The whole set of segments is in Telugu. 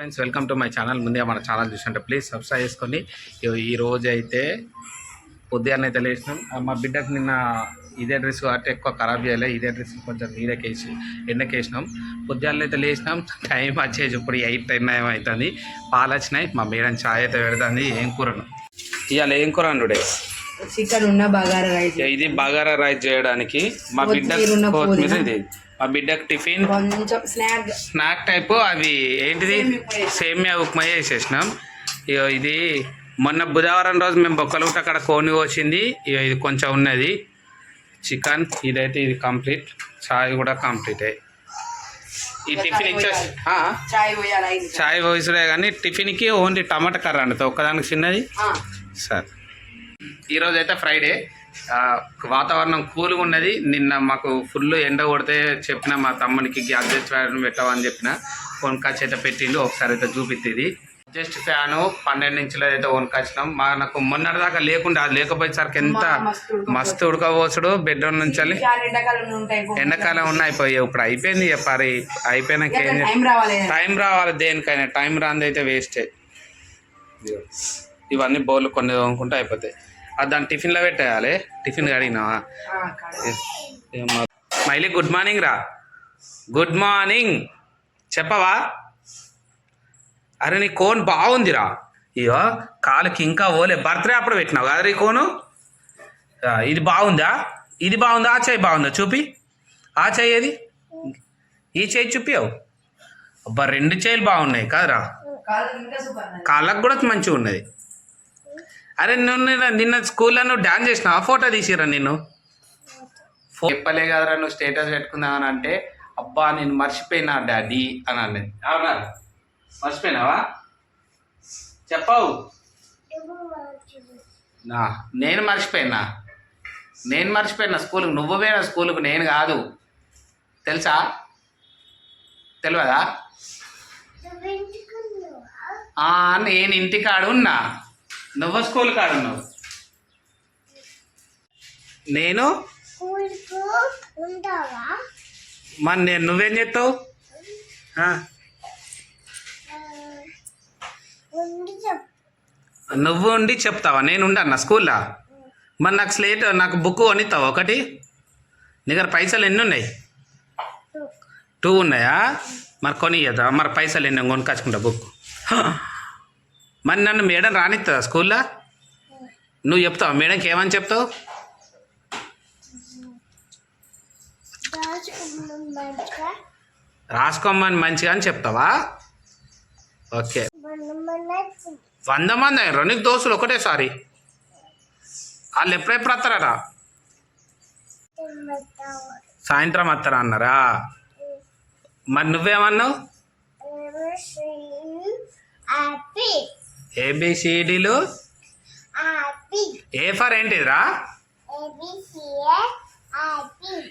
Friends welcome to my channel. ముందే మన ఛానల్ చూసినట్టు ప్లీజ్ సబ్స్క్రైబ్ చేసుకొని ఈ రోజు అయితే పొద్దుగానే అయితే లేచినాం. మా బిడ్డకు నిన్న ఇదే డ్రెస్ కాబట్టి ఎక్కువ ఖరాబ్ చేయలే. ఇదే డ్రెస్ కొంచెం నీడకేసి ఎండకేసినాం. అయితే లేచినాం. టైం వచ్చేసి ఇప్పుడు ఎయిట్ టెన్ అవుతుంది. పాలు వచ్చినాయి. మా మేడం ఛాయ్ అయితే పెడుతుంది. ఏం కూరను? ఇవాళ ఏం కూర అండుడే? చికెన్ ఉన్న బగారా రైస్. ఇది బగారా రైస్ చేయడానికి మా బిడ్డ కొత్తిమీర. ఇది. మా బిడ్డకు టిఫిన్. కొంచెం స్నాక్. స్నాక్ టైపు అవి ఏంటిది? సేమియా ఉప్మా చేసేసినాం. ఇగో ఇది మొన్న బుధవారం రోజు మేము బొక్కలుట అక్కడ కోని వచ్చింది ఇక ఇది కొంచెం ఉన్నది. చికెన్ ఇదైతే ఇది కంప్లీట్. చాయ్ కూడా కంప్లీట్. ఈ టిఫిన్ ఇచ్చేసి ఆ, చాయ్ పోయిసుడే కానీ టిఫిన్కి ఓన్లీ టమాటా కర్ర అండి. ఒక్కదానికి చిన్నది. సరే. ఈరోజు అయితే ఫ్రైడే. వాతావరణం కూల్గా ఉన్నది. నిన్న మాకు ఫుల్ ఎండ కొడితే చెప్పిన మా తమ్మునికి గ్యాస్ ఫ్యాన్ పెట్టవని చెప్పిన. కొనుకొచ్చి అయితే పెట్టిండు ఒకసారి అయితే చూపిస్తుంది జస్ట్ ఫ్యాను పన్నెండు ఇంచులు అయితే కొనుకొచ్చినాం మనకు మొన్నటిదాకా లేకుండా అది లేకపోయేసరికి ఎంత మస్తు ఉడకపోవచ్చుడు బెడ్రూమ్ నుంచి ఎండాకాలం ఉన్న అయిపోయాయి. ఇప్పుడు అయిపోయింది ఇక పరి అయిపోయినాక? టైం రావాలి దేనికైనా. టైం రాంది అయితే వేస్టే. ఇవన్నీ బౌల్ కొన్ని తోముకుంటే అయిపోతాయి. దాన్ని టిఫిన్లో పెట్టేయాలి. టిఫిన్ అడిగినావా. మైలీ గుడ్ మార్నింగ్ రా. గుడ్ మార్నింగ్ చెప్పవా? అరే నీ కోన్ బాగుందిరా. ఇగో కాలుకి ఇంకా ఓలే. బర్త్డే అప్పుడు పెట్టినావు కదా నీ కోను? ఇది బాగుందా? ఇది బాగుందా? ఆ చెయ్యి బాగుందా? చూపి. ఆ చెయ్యి ఏది? ఈ చెయ్యి చూపియావు? అబ్బా రెండు చెయ్యిలు బాగున్నాయి కదరా. కాళ్ళకు కూడా మంచిగా ఉన్నది. అరే నువ్వు నిన్న స్కూల్లో నువ్వు డాన్స్ చేసినావా? ఫోటో తీసిరా నిన్ను? ఫో- చెప్పలే కదరా నువ్వు స్టేటస్ పెట్టుకుందామని అంటే అబ్బా నేను మర్చిపోయినా డాడీ అని అన్నది. అవునా? మర్చిపోయినావా? చెప్పావు. నా నేను మర్చిపోయినా. నేను మర్చిపోయినా స్కూల్కి నువ్వు పోయినా స్కూల్కి నేను కాదు. తెలుసా? తెలియదా? ఆ, నేను ఇంటి కాడు ఉన్నా. నువ్వు. స్కూల్ కాడు నేను మరి నేను నువ్వేం చేస్తావు? నువ్వు ఉండి చెప్తావా? నేను ఉండన్నా స్కూల్లో? మరి నాకు స్లేట్ నాకు బుక్ కొనిస్తావా ఒకటి? నీ దగ్గర పైసలు ఎన్ని ఉన్నాయి టూ ఉన్నాయా? మరి కొనియదా మరి పైసలు ఎన్ని కొనుకొచ్చుకుంటా బుక్ మరి నన్ను మేడం రానిస్తుందా స్కూల్లో? నువ్వు చెప్తావా? మేడంకి ఏమని చెప్తావు? రాసుకోమని మంచిగా అని చెప్తావా? ఓకే. వంద మంది అయ్యారు నీకు దోస్తులు ఒకటేసారి. వాళ్ళు ఎప్పుడెప్పుడు వస్తారా సాయంత్రం వస్తారా అన్నారా? మరి నువ్వేమన్నావు? ఏబిసిడీలు? ఏ ఫర్ ఏంటిదిరా?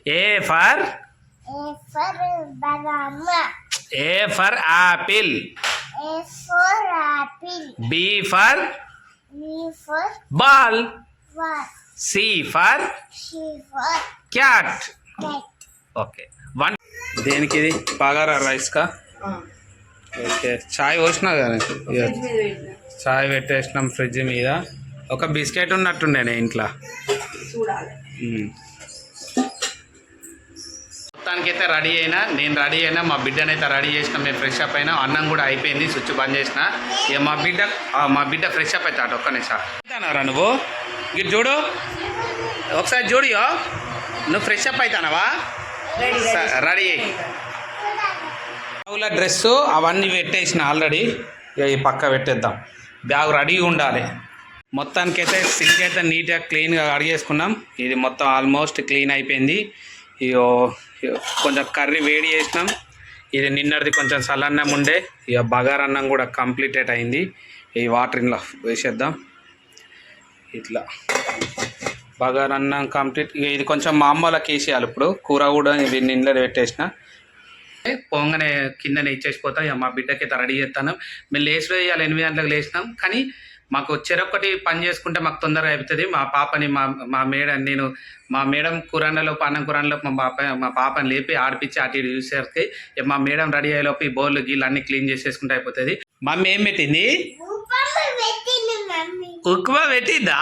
A for? A for apple B for? Ball. C for? Cat. Okay. One దేనికి ఇది? బగారా రైస్కా? ఆ, ఓకే. చాయ్ పోసినా కదా. చాయ్ పెట్టేసినాం ఫ్రిడ్జ్ మీద. ఒక బిస్కెట్ ఉన్నట్టుండే నేను ఇంట్లో. మ్మ్. మొత్తానికైతే రెడీ అయినా నేను రెడీ అయినా మా బిడ్డనైతే రెడీ చేసిన మేము ఫ్రెష్ అప్ అయినా అన్నం కూడా అయిపోయింది స్విచ్ బంద్ చేసిన. ఇక మా బిడ్డ మా బిడ్డ ఫ్రెష్ అప్ అవుతాడు ఒక్క నిమిషం. నువ్వు? ఇటు చూడు. ఒకసారి చూడియో నువ్వు ఫ్రెష్ అప్ అవుతానవా రెడీ స- రెడీ. అయ్యి బ్యాగుల డ్రెస్ అవన్నీ పెట్టేసిన ఆల్రెడీ. ఇక ఈ పక్క పెట్టేద్దాం. బ్యాగ్ రెడీగా ఉండాలి. మొత్తానికి అయితే సింక్ అయితే నీట్గా క్లీన్గా అడిగేసుకున్నాం ఇది మొత్తం ఆల్మోస్ట్ క్లీన్ అయిపోయింది. ఇగో కొంచెం కర్రీ వేడి చేసినాం. ఇది నిన్నటిది కొంచెం సలన్నం ఉండే. ఇక బగార్ అన్నం కూడా కంప్లీటెడ్ అయింది. ఈ వాటర్ ఇంట్లో వేసేద్దాం. ఇట్లా. బగార్ అన్నం కంప్లీట్. ఇది కొంచెం మా అమ్మలకి వేసేయాలి ఇప్పుడు. కూర కూడా ఇవి నిన్న పెట్టేసిన. పోగానే కిందనే ఇచ్చేసిపోతాం ఇక మా బిడ్డకి అయితే రెడీ చేస్తాను. మేము లేచి ఇవాళ ఎనిమిది గంటలకు లేచినాం కానీ మాకు చెరొక్కటి పని చేసుకుంటే మాకు తొందరగా అయిపోతుంది. మా పాపని మా మా మేడం నేను మా మేడం కురాన్లలో అన్నం కురాన్లో మా పాప మా పాపని లేపి ఆడిపించి అటు ఇటు చూసేసరికి మా మేడం రెడీ అయ్యేలోపు ఈ బౌల్ గీళ్ళు అన్ని క్లీన్ చేసేసుకుంటే అయిపోతుంది. మమ్మీ ఏం పెట్టింది? ఉప్పమ్మ పెట్టింది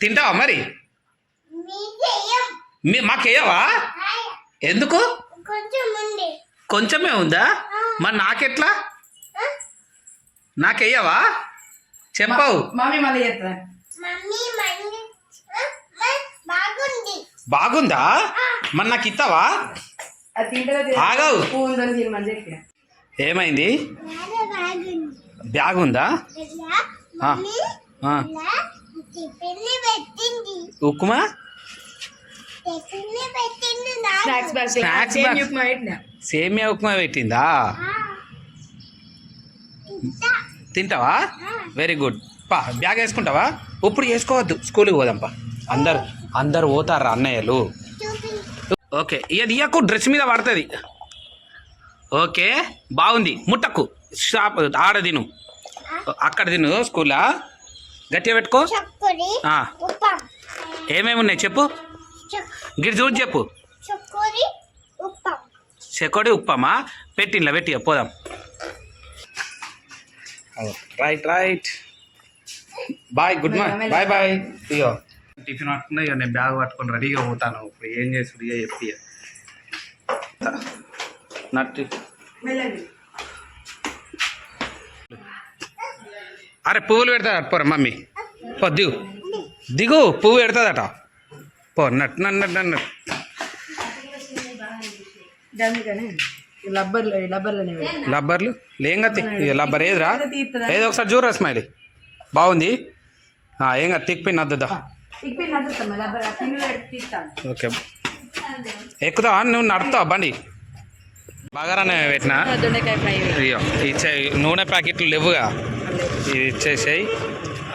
తింటావా మరి? మాకేయవా? ఎందుకు? కొంచెమే ఉందా? మరి నాకెట్లా? నాకెయ్యవా? చెప్పవు. బాగుంది. బాగుందా? మరి నాకు ఇస్తావా ఆగవు. ఏమైంది? బ్యాగ్ ఉందా ఇలా స్నాక్స్ బాక్స్ సేమియా ఉప్మా పెట్టిందా. తింటావా? వెరీ గుడ్ పా బ్యాగ్ వేసుకుంటావా? ఇప్పుడు వేసుకోవద్దు. స్కూల్కి పోదాంపా. అందరు అందరు పోతారా అన్నయ్యలు? ఓకే ఇక ఇయ్యకు డ్రెస్ మీద పడుతుంది. ఓకే బాగుంది. ముట్టకు. షాప్ ఆడ తిను. అక్కడ తిను స్కూలా గట్టిగా పెట్టుకో. చక్కరి ఆ, ఉప్పం ఏమేమి ఉన్నాయి చెప్పు. చక్- గిడి చూసి చెప్పు చెకోడి ఉప్పమా? పెట్టిండ్లా పెట్టి పోదాం. Right right. Bye good morning bye bye. ఇయో టిఫిన్ పట్టుకున్నా ఇక నేను బ్యాగ్ పట్టుకొని రెడీగా పోతాను. ఇప్పుడు ఏం చేసుడు ఇక చెప్పి నట్టు. అరే పువ్వులు పెడతాదట పోరా మమ్మీ. దిగు. దిగు పువ్వు పెడతాదట. పో నట్ నన్ను అందుకని లబ్బర్లో. లబ్బర్లు? లేంగా ఇక లబ్బర్ ఏదిరా? ఏదో ఒకసారి చూడరా స్మైలీ. బాగుంది? ఏం కాదు తిక్కిపోయిన అద్దుదా ఓకే. ఎక్కుతావా నువ్వు నడుపుతావా బండి. బాగానే పెట్టినా? ఇయ్యో ఇచ్చే నూనె ప్యాకెట్లు లేవుగా. ఇది ఇచ్చేసేయి.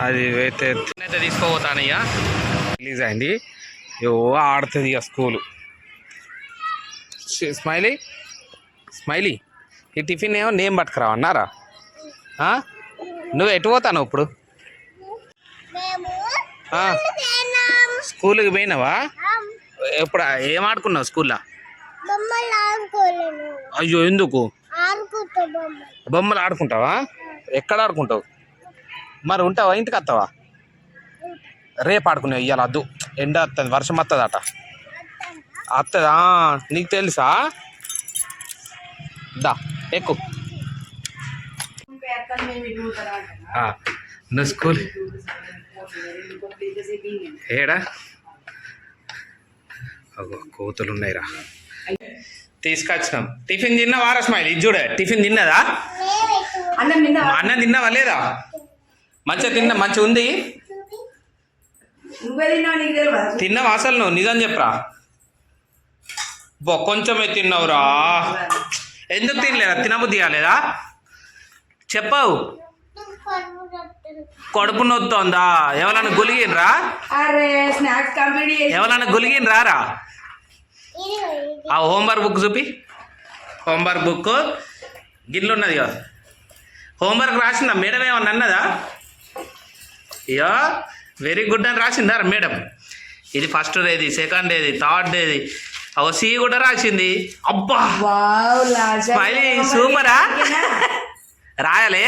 అది అయితే ఇక రిలీజ్ అయింది. యో ఆడుతుంది ఇక స్కూలు. స్మైలీ? స్మైలీ ఈ టిఫిన్ ఏమో నేమ్ పట్టుకురా అన్నారా? ఆ? నువ్వు ఎటు పోతాను ఇప్పుడు? స్కూల్కి పోయినావా? ఎప్పుడు ఏం ఆడుకున్నావు స్కూల్లో? అయ్యో ఎందుకు? బొమ్మలు. బొమ్మలు ఆడుకుంటావా? ఎక్కడ ఆడుకుంటావు? మరి ఉంటావా? ఇంటికి వస్తావా? రేపు ఆడుకునేవి ఇవాళ అద్దు. ఎండ వస్తుంది వర్షం వస్తుంది అట వస్తుందా నీకు తెలుసా? దా ఎక్కు. నువ్వు స్కూల్. ఏడా? కోతులు ఉన్నాయిరా తీసుకొచ్చినాం. టిఫిన్ తిన్నావా స్మైల్? ఇది చూడే టిఫిన్ తిన్నదా? అన్నం తిన్నావా లేదా? మంచిగా తిన్నా మంచిగా ఉంది? నువ్వే తిన్నావు? నీకు తెలియదు తిన్నావా అసలు నువ్వు? నిజం చెప్పరా? బో కొంచెమే తిన్నావురా. ఎందుకు తినలేదా? తినబుద్ధి కాలేదా? చెప్పవు. కడుపు నొత్తుందా? ఎవరైనా గులిగినరా? ఎవరైనా గులిగినరా రా? ఆ హోంవర్క్ బుక్ చూపి. Homework book. గిన్నెలు ఉన్నది కదా హోంవర్క్ రాసిందా? మేడం ఏమన్నా అన్నదా? అయ్యో వెరీ గుడ్ అని రాసిందా మేడం? ఇది ఫస్ట్ ఏది సెకండ్ ఏది థర్డ్ ఏది? ఓ సి కూడా రాసింది. అబ్బా! స్మైలీ సూపరా? రాయాలి?